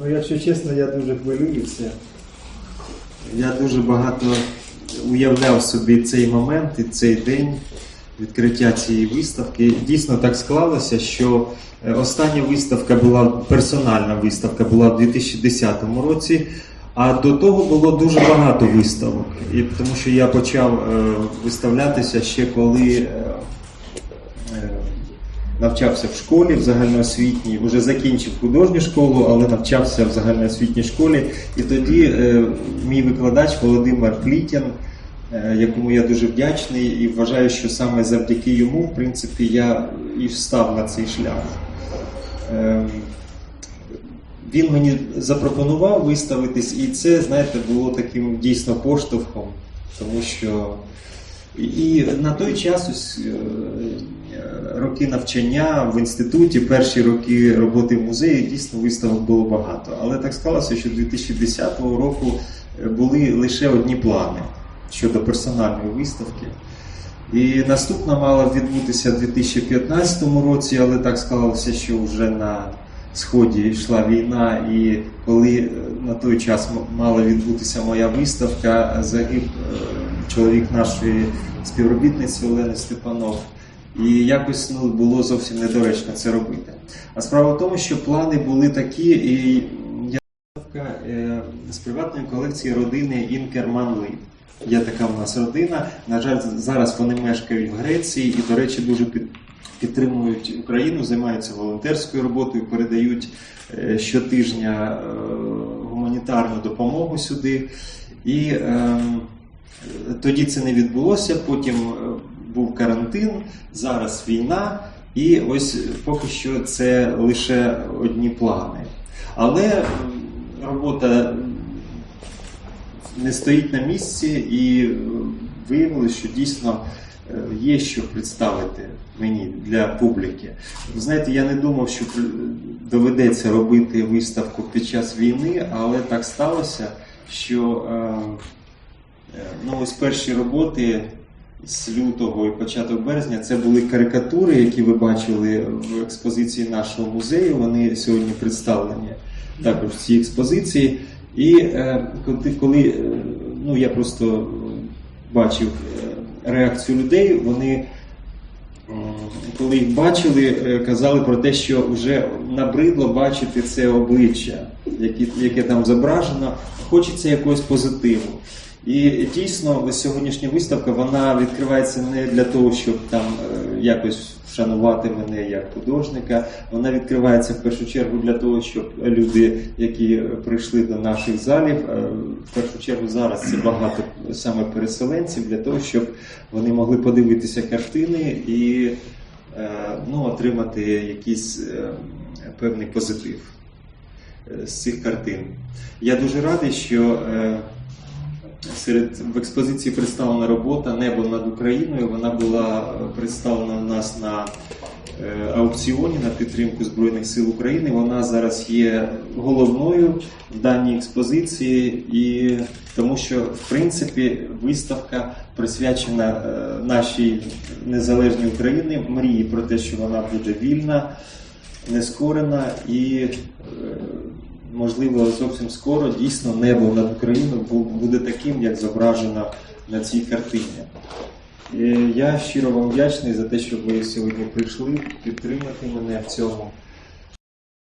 Ну, якщо чесно, я дуже хвилююся. Я дуже багато уявляв собі цей момент і цей день відкриття цієї виставки. Дійсно так склалося, що е, остання виставка була персональна виставка, була в 2010 році. А до того було дуже багато виставок. І тому що я почав е, виставлятися ще коли е, навчався в школі в загальноосвітній, вже закінчив художню школу, але навчався в загальноосвітній школі. І тоді е, мій викладач Володимир Клітін, е, якому я дуже вдячний, і вважаю, що саме завдяки йому, в принципі, я і встав на цей шлях. Е, він мені запропонував виставитись, і це, знаєте, було таким дійсно поштовхом, тому що і- на той час ось, е, роки навчання в інституті, перші роки роботи в музеї, дійсно виставок було багато. Але так склалося, що 2010 року е, були лише одні плани щодо персональної виставки. І наступна мала відбутися в 2015 році, але так склалося, що вже на сході йшла війна, і коли е, на той час мала відбутися моя виставка, загиб е, чоловік нашої співробітниці Олени Степанов. І якось ну, було зовсім недоречно це робити. А справа в тому, що плани були такі, і я е, з приватної колекції родини Інкерман Лейб. Є така в нас родина. На жаль, зараз вони мешкають в Греції і, до речі, дуже підтримують Україну, займаються волонтерською роботою, передають е, щотижня е, гуманітарну допомогу сюди. І е, тоді це не відбулося. Потім був карантин, зараз війна, і ось поки що це лише одні плани. Але робота не стоїть на місці, і виявилося, що дійсно е, є що представити мені для публіки. Ви знаєте, я не думав, що доведеться робити виставку під час війни, але так сталося, що е, е, ну, ось перші роботи. З лютого і початок березня це були карикатури, які ви бачили в експозиції нашого музею. Вони сьогодні представлені також в цій експозиції. І е, коли, е, ну, я просто е, бачив е, реакцію людей, вони, м, коли їх бачили, е, казали про те, що вже набридло бачити це обличчя, яке, яке там зображено, хочеться якогось позитиву. І дійсно, сьогоднішня виставка вона відкривається не для того, щоб там е, якось вшанувати мене як художника. Вона відкривається в першу чергу для того, щоб люди, які прийшли до наших залів, е, в першу чергу зараз це багато саме переселенців, для того, щоб вони могли подивитися картини і е, ну, отримати якийсь певний позитив з цих картин. Я дуже радий, що Серед в експозиції представлена робота Небо над Україною. Вона була е, представлена у нас на е, аукціоні на підтримку Збройних сил України. Вона зараз є головною в даній експозиції, і тому що в принципі виставка присвячена е, нашій незалежній Україні, мрії про те, що вона буде вільна, нескорена і. Можливо, зовсім скоро дійсно небо над Україною буде таким, як зображено на цій картині. Я щиро вам вдячний за те, що ви сьогодні прийшли підтримати мене в цьому.